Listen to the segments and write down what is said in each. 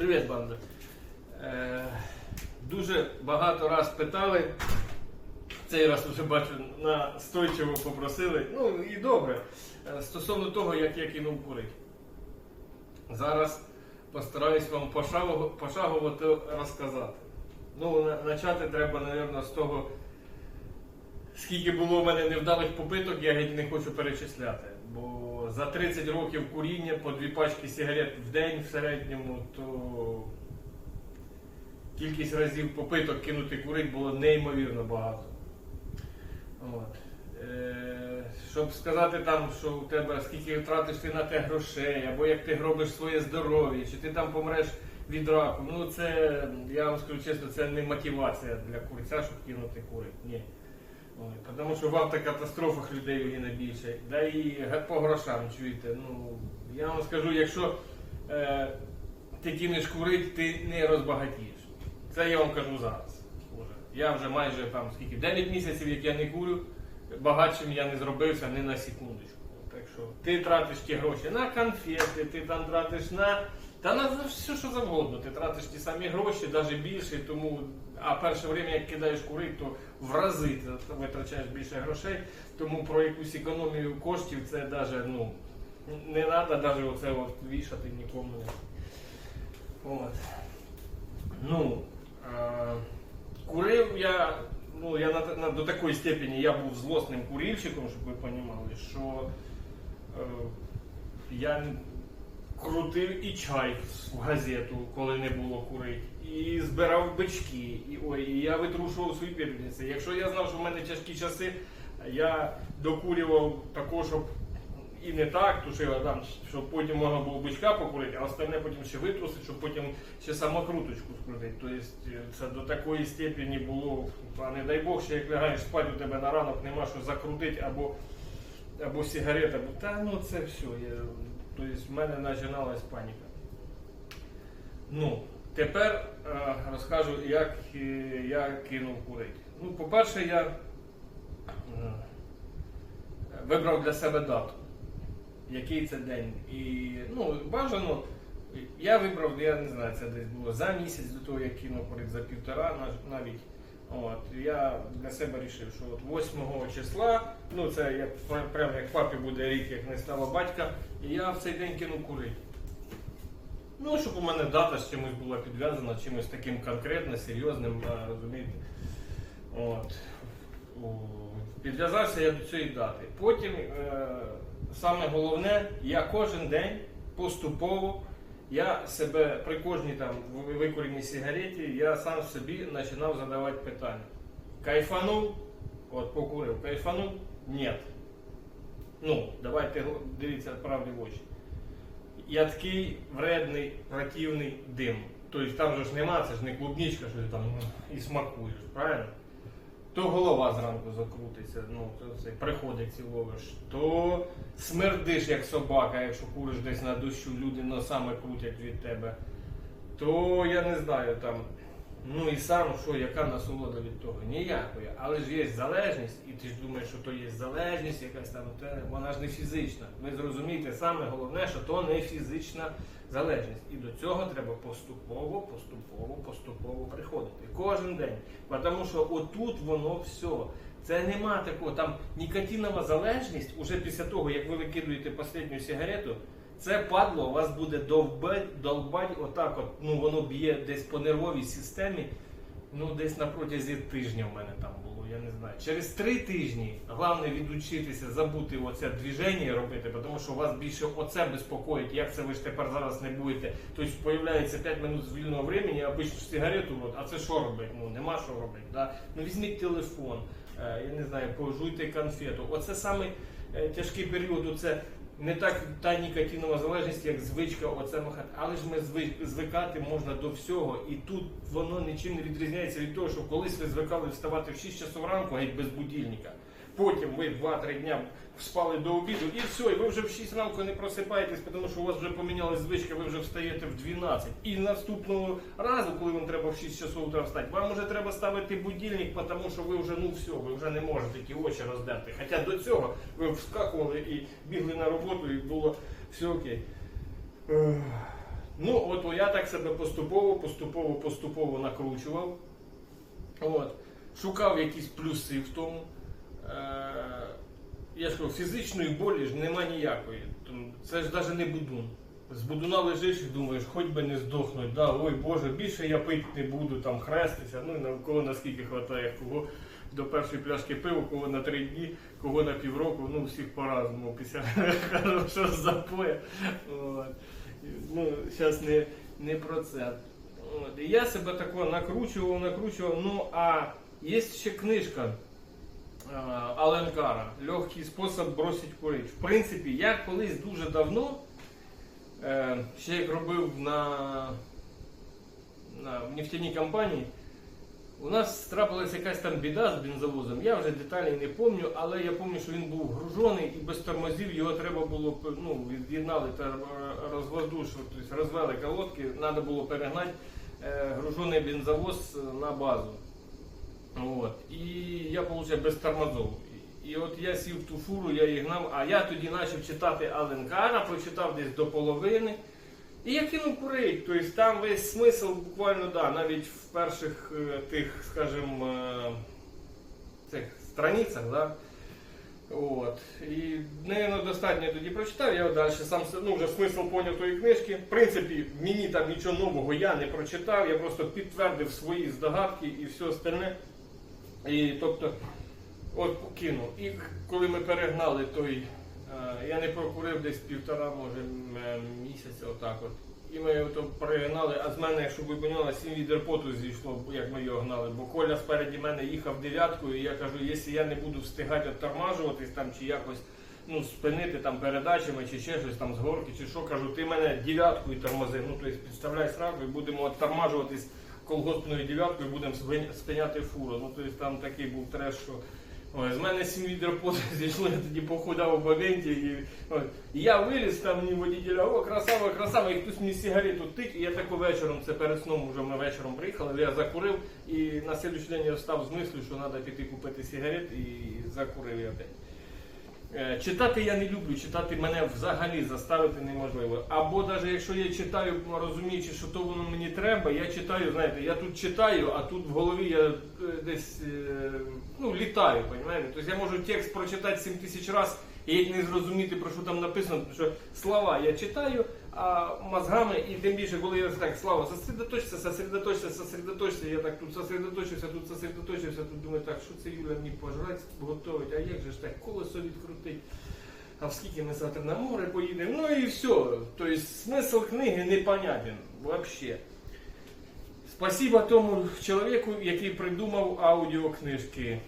Привіт, банда. Е, дуже багато раз питали. Цей раз вже бачу, настойчиво попросили. Ну і добре. Е, Стосовно того, як я кинув курити. Зараз постараюсь вам пошагово, пошагово розказати. Ну, почати треба, мабуть, з того, скільки було в мене невдалих попиток, я геть не хочу перечисляти. Бо за 30 років куріння по дві пачки сигарет в день в середньому, то кількість разів попиток кинути курить було неймовірно багато. От. Е, щоб сказати там, що у тебе скільки тратиш ти на те грошей, або як ти гробиш своє здоров'я, чи ти там помреш від раку. Ну це, я вам скажу чесно, це не мотивація для курця, щоб кинути курить. Ні. Тому що в автокатастрофах людей є найбільше. Да і по грошам чуєте. Ну, я вам скажу, якщо е, ти кинеш курить, ти не розбагатієш. Це я вам кажу зараз. Уже. Я вже майже там скільки 9 місяців, як я не курю, багатшим я не зробився ні на секундочку. Так що ти тратиш ті гроші на конфети, ти там тратиш на. Та на все, що завгодно. Ти тратиш ті самі гроші, навіть більше, тому. А перше время, як кидаєш курити, то в рази ти витрачаєш більше грошей. Тому про якусь економію коштів це навіть ну, не треба навіть оце от вішати нікому. От. Ну, е, курив я, ну, я на, на, до такої степені я був злосним курильщиком, щоб ви розуміли, що е, я крутив і чай в газету, коли не було курить, і збирав бички, і, ой, і я витрушував свої пепельниці. Якщо я знав, що в мене тяжкі часи, я докурював також, щоб і не так тушив, а там, щоб потім можна було бичка покурити, а остальне потім ще витрусити, щоб потім ще самокруточку скрутити. Тобто це до такої степені було, а не дай Бог, що як лягаєш спати, у тебе на ранок нема що закрутити або, або сигарета, або та ну це все. Я, тобто в мене починалась паніка. Ну, тепер е, розкажу, як е, я кинув курити. Ну, по-перше, я е, вибрав для себе дату, який це день. І ну, бажано, я вибрав, я не знаю, це десь було за місяць до того, як кинув курити, за півтора навіть. От, я для себе вирішив, що от 8 числа, ну це як прямо як папі буде рік, як не стало батька, і я в цей день кинув курити. Ну, щоб у мене дата з чимось була підв'язана, чимось таким конкретно, серйозним, розумієте. От. Підв'язався я до цієї дати. Потім, е, саме головне, я кожен день поступово, я себе при кожній там викуреній сигареті, я сам собі починав задавати питання. Кайфанув, от покурив, кайфанув? Ні. Ну, давайте дивіться правді в очі. Ядкий, вредний, противний дим. Тобто там же ж нема, це ж не клубничка, що ти там ну, і смакуєш, правильно? То голова зранку закрутиться, ну, то це приходить і ловиш, то смердиш як собака, якщо куриш десь на дощу, люди носами крутять від тебе. То я не знаю там. Ну і сам, що, яка насолода від того? Ніякої. Але ж є залежність, і ти ж думаєш, що то є залежність, якась там, вона ж не фізична. Ви зрозумієте, саме головне, що то не фізична залежність. І до цього треба поступово, поступово, поступово приходити. Кожен день. Тому що отут воно все. Це нема такого. Там нікотинова залежність, уже після того, як ви викидуєте останню сигарету, це падло у вас буде довбать, долбать отак от, ну воно б'є десь по нервовій системі, ну десь на протязі тижня в мене там було, я не знаю. Через три тижні головне відучитися забути оце движення робити, тому що вас більше оце безпокоїть, як це ви ж тепер зараз не будете. Тобто появляється 5 минут з вільного времени, а сигарету, от, а це що робити? Ну нема що робити. Да? Ну візьміть телефон, е, я не знаю, пожуйте конфету. Оце саме е, тяжкий період, оце не так та нікотинова залежність, як звичка оце махати. Але ж ми звик- звикати можна до всього, і тут воно нічим не відрізняється від того, що колись ви звикали вставати в 6 часов ранку, геть без будильника. Потім ви 2-3 дня спали до обіду, і все, і ви вже в 6 ранку не просипаєтесь, тому що у вас вже помінялась звичка, ви вже встаєте в 12. І наступного разу, коли вам треба в 6 часов утра встати, вам вже треба ставити будильник, тому що ви вже ну все, ви вже не можете ті очі роздерти. Хоча до цього ви вскакували і бігли на роботу, і було все окей. Ну, от я так себе поступово, поступово, поступово накручував. От. Шукав якісь плюси в тому. Я ж кажу, фізичної болі ж нема ніякої. Це ж навіть не будун. З будуна лежиш і думаєш, хоч би не здохнуть, да, ой Боже, більше я пити не буду, там хрестися, ну і на кого наскільки хватає, кого до першої пляшки пива, кого на три дні, кого на півроку, ну всіх по-разному після хорошого запоя. Ну, зараз не, не про це. От. Я себе тако накручував, накручував. Ну а є ще книжка. Е, Аленкара Легкий спосіб бросити курити. В принципі, я колись дуже давно, е, ще як робив на, на в нефтяній компанії, у нас трапилася якась там біда з бензовозом. Я вже деталі не пам'ятаю, але я пам'ятаю, що він був гружений і без тормозів його треба було ну, від'єднали та розвоздушили, тобто розвели колодки, треба було перегнати е, гружений бензовоз на базу. От. І я получаю без тормозов. І от я сів в ту фуру, я її гнав, а я тоді почав читати Аленкара, прочитав десь до половини. І я кинув курить. Тобто там весь смисл буквально, да, навіть в перших е, тих, скажімо, е, цих страницях, да. От. І, напевно, достатньо тоді прочитав, я далі сам ну, вже смисл поняв тої книжки. В принципі, мені там нічого нового я не прочитав, я просто підтвердив свої здогадки і все остальне. І тобто, от кинув. І коли ми перегнали той, е, я не прокурив десь півтора, може, е, місяця, отак от. І ми його то перегнали, а з мене, щоб ви поняли, сім відер поту зійшло, як ми його гнали. Бо Коля спереді мене їхав дев'яткою, і я кажу, якщо я не буду встигати оттормажуватись там чи якось ну, спинити там передачами чи ще щось там з горки, чи що, кажу, ти мене дев'яткою тормози. Ну, тобто підставляй сразу і будемо оттормажуватись колгоспною дев'яткою, будемо спиняти фуру. Ну, тобто там такий був треш, що Ой, з мене сім відер поту зійшло, я тоді похудав в Авенті. І, ой, я виліз там мені водителя, о, красава, красава, і хтось мені сигарету тик, і я тако вечором, це перед сном вже ми вечором приїхали, я закурив, і на слідуючий день я встав з мислю, що треба піти купити сигарет, і закурив я день. Е, Читати я не люблю, читати мене взагалі заставити неможливо. Або навіть якщо я читаю, розуміючи, що то воно мені треба, я читаю, знаєте, я тут читаю, а тут в голові я е, десь е, ну, літаю, розумієте? Тобто я можу текст прочитати 7 тисяч разів і не зрозуміти, про що там написано, тому що слова я читаю, а мозгами, і тим більше, коли я так, слава, сосредоточся, сосредоточся, сосредоточся, я так тут сосредоточився, тут сосредоточився, тут думаю, так, що це Юля мені пожрати готовить, а як же ж так колесо відкрутить? А скільки ми завтра на море поїдемо? Ну і все. Тобто смисл книги непонятен вообще. Спасибо тому чоловіку, який придумав аудіокнижки.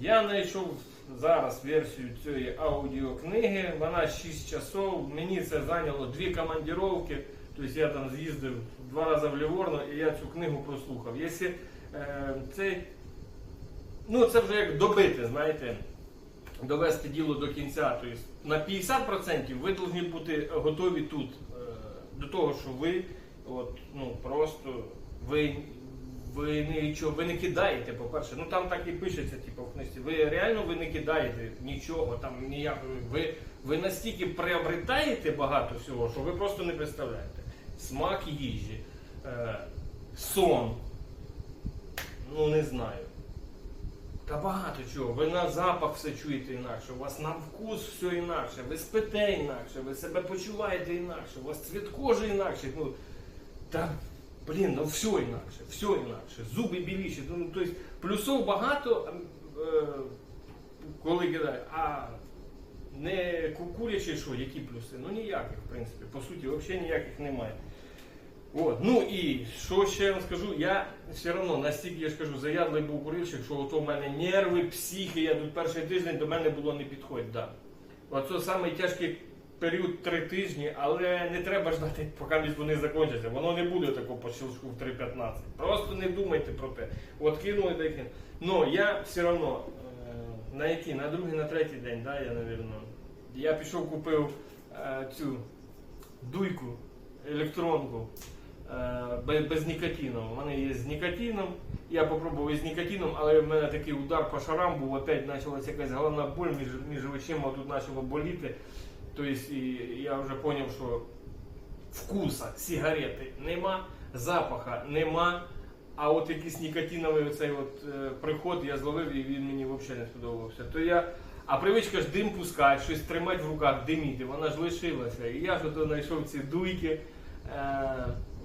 Я знайшов зараз версію цієї аудіокниги. Вона 6 часов. Мені це зайняло дві командіровки. Тобто я там з'їздив два рази в Ліворно і я цю книгу прослухав. Якщо е, цей, ну це вже як добити, знаєте, довести діло до кінця. Тобто на 50% ви повинні бути готові тут е, до того, що ви от, ну, просто ви, ви, нічого, ви не кидаєте, по-перше. Ну там так і пишеться, типу, в книжці. Ви реально ви не кидаєте нічого, там ніякої. Ви, ви настільки приобретаєте багато всього, що ви просто не представляєте. Смак їжі, е, сон. Ну не знаю. Та багато чого. Ви на запах все чуєте інакше, у вас на вкус все інакше, ви спите інакше, ви себе почуваєте інакше, у вас цвіт кожи інакше. Ну, та, блін, ну все інакше, все інакше. Зуби біліші. Ну, тобто плюсов багато, е, коли кидає, а не курячі що, які плюси? Ну ніяких, в принципі. По суті, взагалі ніяких немає. От. Ну і що ще я вам скажу, я все одно настільки я ж кажу, заядлий був курильщик, що ото в мене нерви, психи, я тут перший тиждень до мене було не підходить. Да. Оце самий тяжкий період три тижні, але не треба ждати, поки вони закінчаться. Воно не буде такого по щелчку в 3.15. Просто не думайте про те. От кинули да. Ну я все одно е, на який, на другий, на третій день, да, я навірно. Я пішов, купив е, цю дуйку, електронку. е, Без, нікотину. Мене є з нікотином. Я попробував із нікотином, але в мене такий удар по шарам був, опять почалася якась головна боль між, між очима, тут почало боліти. Тобто і я вже зрозумів, що вкуса сигарети нема, запаха нема. А от якийсь нікотиновий оцей от, е, приход я зловив і він мені взагалі не сподобався. То я, а привичка ж дим пускати, щось тримати в руках, диміти, вона ж лишилася. І я ж ото знайшов ці дуйки, е,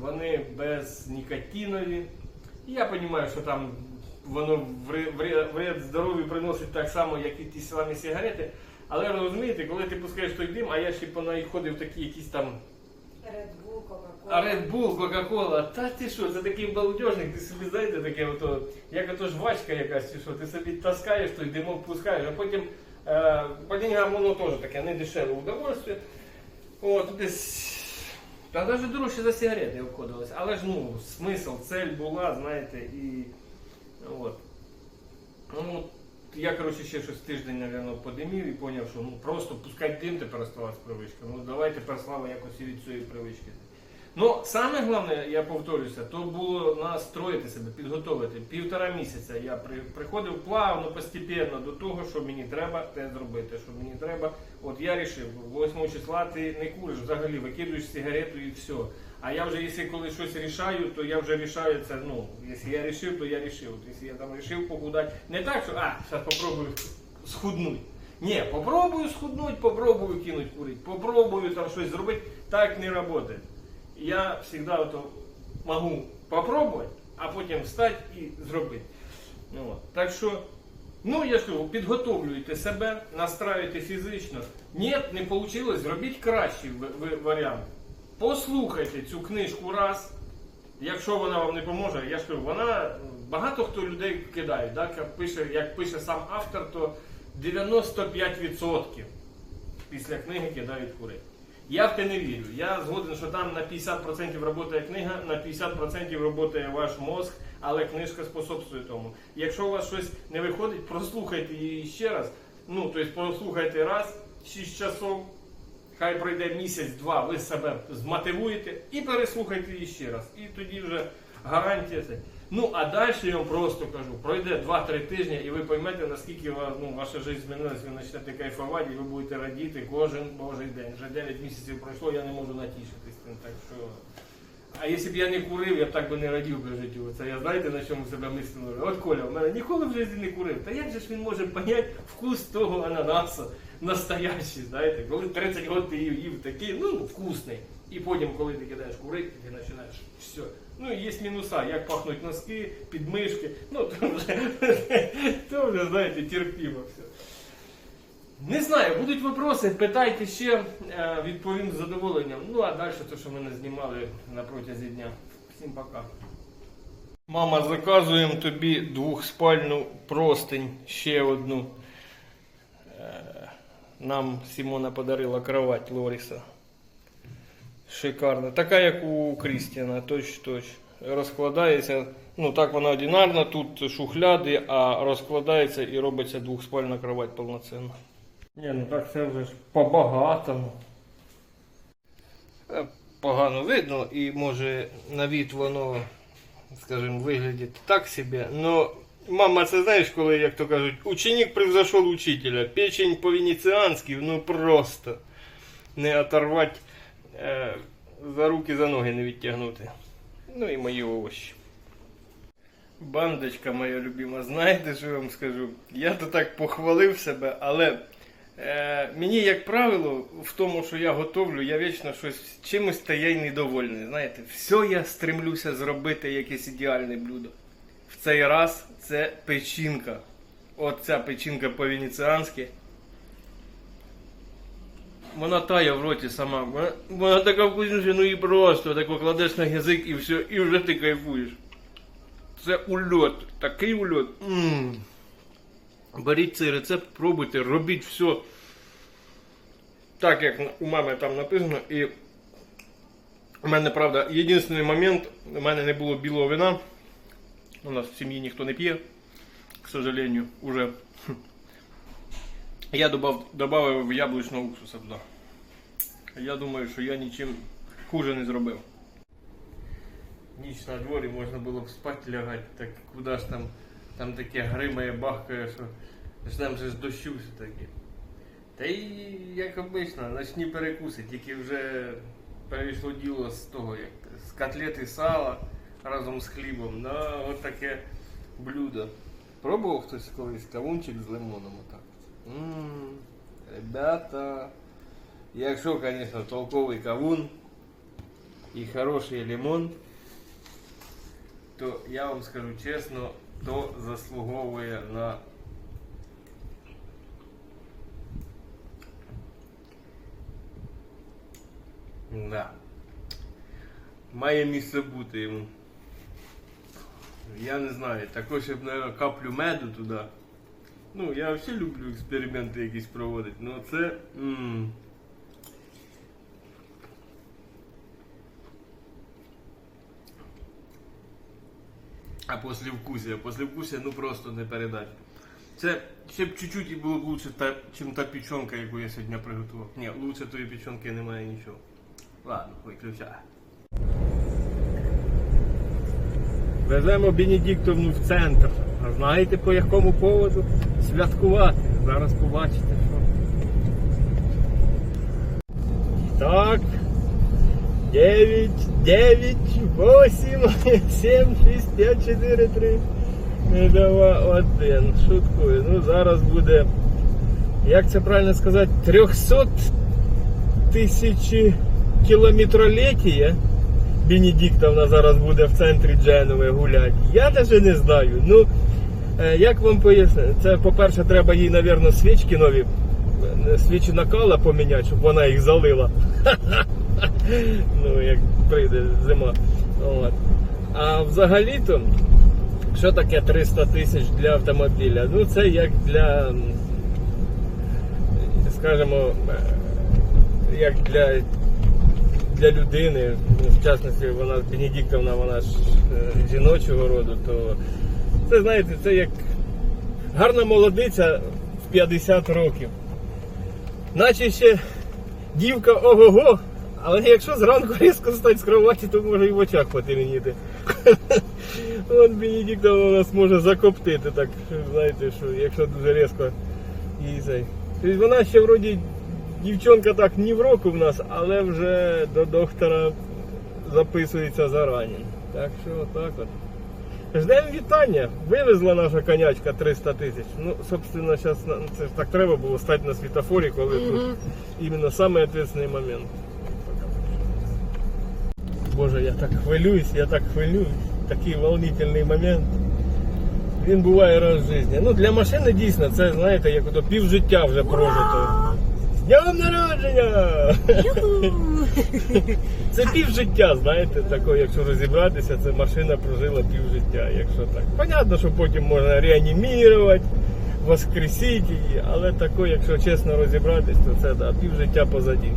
вони без нікотинові. І я розумію, що там воно вре- вре- вред здоров'ю приносить так само, як і ті самі сигарети. Але розумієте, коли ти пускаєш той дим, а я ще понаходив такі якісь там Red Bull, Coca-Cola. Red Bull, Coca-Cola, та ти що, це такий балдежник, ти собі знаєте, таке ото, як ото жвачка якась, чи що, ти собі таскаєш, той димок пускаєш, а потім е, по деньгам воно теж таке не дешеве удовольствие. От, десь, та навіть дорожче за сигарети обходилось. Але ж ну, смисл, цель була, знаєте, і я, коротше, ще щось тиждень, мабуть, подимів і зрозумів, що ну просто пускати дим тепер оставалась привичка. Ну давай тепер слава якось і від цієї привички. Ну, саме головне, я повторюся, то було настроїти себе, підготовити. Півтора місяця я при, приходив плавно, постепенно до того, що мені треба те зробити. Що мені треба. От я вирішив, 8 числа ти не куриш, взагалі викидуєш сигарету і все. А я вже, якщо коли щось рішаю, то я вже рішаю це, ну, якщо я рішив, то я рішив. Якщо я там рішив похудати, не так, що а, зараз попробую схуднути. Ні, попробую схуднути, попробую кинуть курити, попробую там щось зробити, так не працює. Я завжди можу попробувати, а потім встати і зробити. Ну, от. Так що, ну я ж кажу, підготовлюйте себе, настраюйте фізично. Ні, не вийшло, зробіть кращий варіант. Послухайте цю книжку раз. Якщо вона вам не поможе, я ж кажу, вона багато хто людей кидає. Так? Як пише, як пише сам автор, то 95% після книги кидають курити. Я в те не вірю. Я згоден, що там на 50% працює книга, на 50% працює ваш мозк, але книжка способствує тому. Якщо у вас щось не виходить, прослухайте її ще раз. Ну, тобто прослухайте раз, 6 часов, хай пройде місяць-два, ви себе змотивуєте і переслухайте її ще раз. І тоді вже гарантія це. Ну, а далі я вам просто кажу, пройде 2-3 тижні, і ви поймете, наскільки ну, ваша життя змінилась, ви почнете кайфувати, і ви будете радіти кожен божий день. Вже 9 місяців пройшло, я не можу натішитись тим. Так що... А якщо б я не курив, я б так би не радів би життю. Це я знаєте, на чому себе мислив? От Коля, в мене ніколи в житті не курив. Та як же ж він може поняти вкус того ананаса настоящий, знаєте? Коли 30 років ти їв, такий, ну, вкусний. І потім, коли ти кидаєш курити, ти починаєш все. Ну є мінуса, як пахнуть носки, підмишки. Ну, то вже, то вже знаєте, терпімо все. Не знаю, будуть вопроси, питайте ще, е, відповім з задоволенням. Ну а далі те, що ми не знімали на протязі дня. Всім пока. Мама, заказуємо тобі двохспальну простинь, ще одну. Е, Нам Сімона подарила кровать Лоріса. Шикарна. Така, як у Крістіана, точ точ. Розкладається. Ну так вона одинарна, тут шухляди, а розкладається і робиться двохспальна кровать повноцінна. Ні, ну так це вже ж по-багатому. Е, Погано видно і може на від воно, скажімо, виглядить так собі. Но мама, це знаєш, коли, як то кажуть, ученик превзошел учителя. Печень по-венеціанськи, ну просто не оторвати, е, за руки, за ноги не відтягнути. Ну і мої овощі. Бандочка моя любима, знаєте, що я вам скажу? Я то так похвалив себе, але е, мені, як правило, в тому, що я готовлю, я вічно щось чимось та я й недовольний. Знаєте, все я стремлюся зробити якесь ідеальне блюдо. В цей раз це печінка. От ця печінка по-венеціанськи. Вона тає в роті сама. Вона, вона така вкусніша, ну і просто так кладеш на язик і все, і вже ти кайфуєш. Це ульот, такий ульот. м Беріть цей рецепт, пробуйте, робіть все так, як у мами там написано. І у мене, правда, єдиний момент, у мене не було білого вина. У нас в сім'ї ніхто не п'є, к сожалению, уже. Я добавив яблучного уксуса туди. Я думаю, що я нічим хуже не зробив. Ніч на дворі можна було б спати лягати, так куди ж там, там таке гримає, бахкає, що ждем же ж дощу все таки. Та й як обично, ночні перекуси, тільки вже перейшло діло з того, як з котлети сала разом з хлібом на от таке блюдо. Пробував хтось колись кавунчик з лимоном отак. Ммм, ребята, якщо, звісно, толковий кавун і хороший лимон, то я вам скажу чесно, то заслуговує на Да. Має місце бути йому. Я не знаю, також щоб наверное, каплю меду туди. Ну, я взагалі люблю експерименти якісь проводити, ну це. м А послевкусие, послевкусие ну просто не передати. Це ще б чуть-чуть і було б лучше, та, чим та печенка, яку я сьогодні приготував. Ні, лучше тої печенки немає нічого. Ладно, виключай. Веземо Бенедиктовну в центр. А знаєте по якому поводу? Святкувати. Зараз побачите, що. Так. 9, 9, 8, 7, 6, 5, 4, 3. 2, 1. Шуткую. Ну зараз буде. Як це правильно сказати? 300 тисячі кілометролетія. Бенедиктовна зараз буде в центрі Дженови гуляти. Я навіть не знаю. Ну, е, як вам пояснити? Це, по-перше, треба їй, мабуть, свічки нові, е, свічі накала поміняти, щоб вона їх залила. Ну, як прийде зима. От. А взагалі-то, що таке 300 тисяч для автомобіля? Ну, це як для, скажімо, е, як для для людини, в частності вона Бенедиктовна, вона ж е, жіночого роду, то це знаєте, це як гарна молодиця в 50 років. Наче ще дівка ого-го, але якщо зранку різко встати з кроваті, то може і в очах потемніти. От Бенедиктовна у нас може закоптити, так що, знаєте, що якщо дуже різко і цей. Тобто вона ще вроді дівчонка так ні в року в нас, але вже до доктора записується зарані. Так що отак от. Ждемо вітання. Вивезла наша конячка 300 тисяч. Ну, собственно, зараз це ж так треба було стати на світофорі, коли тут іменно самий відповідальний момент. Боже, я так хвилююсь, я так хвилююсь. Такий волнительний момент. Він буває раз в житті. Ну, для машини дійсно, це, знаєте, як ото пів життя вже прожито. З Днем народження! Це пів життя, знаєте, тако, якщо розібратися, це машина прожила пів життя, якщо так. Понятно, що потім можна реанімувати, воскресити її, але тако, якщо чесно розібратись, то це да, пів життя позаді.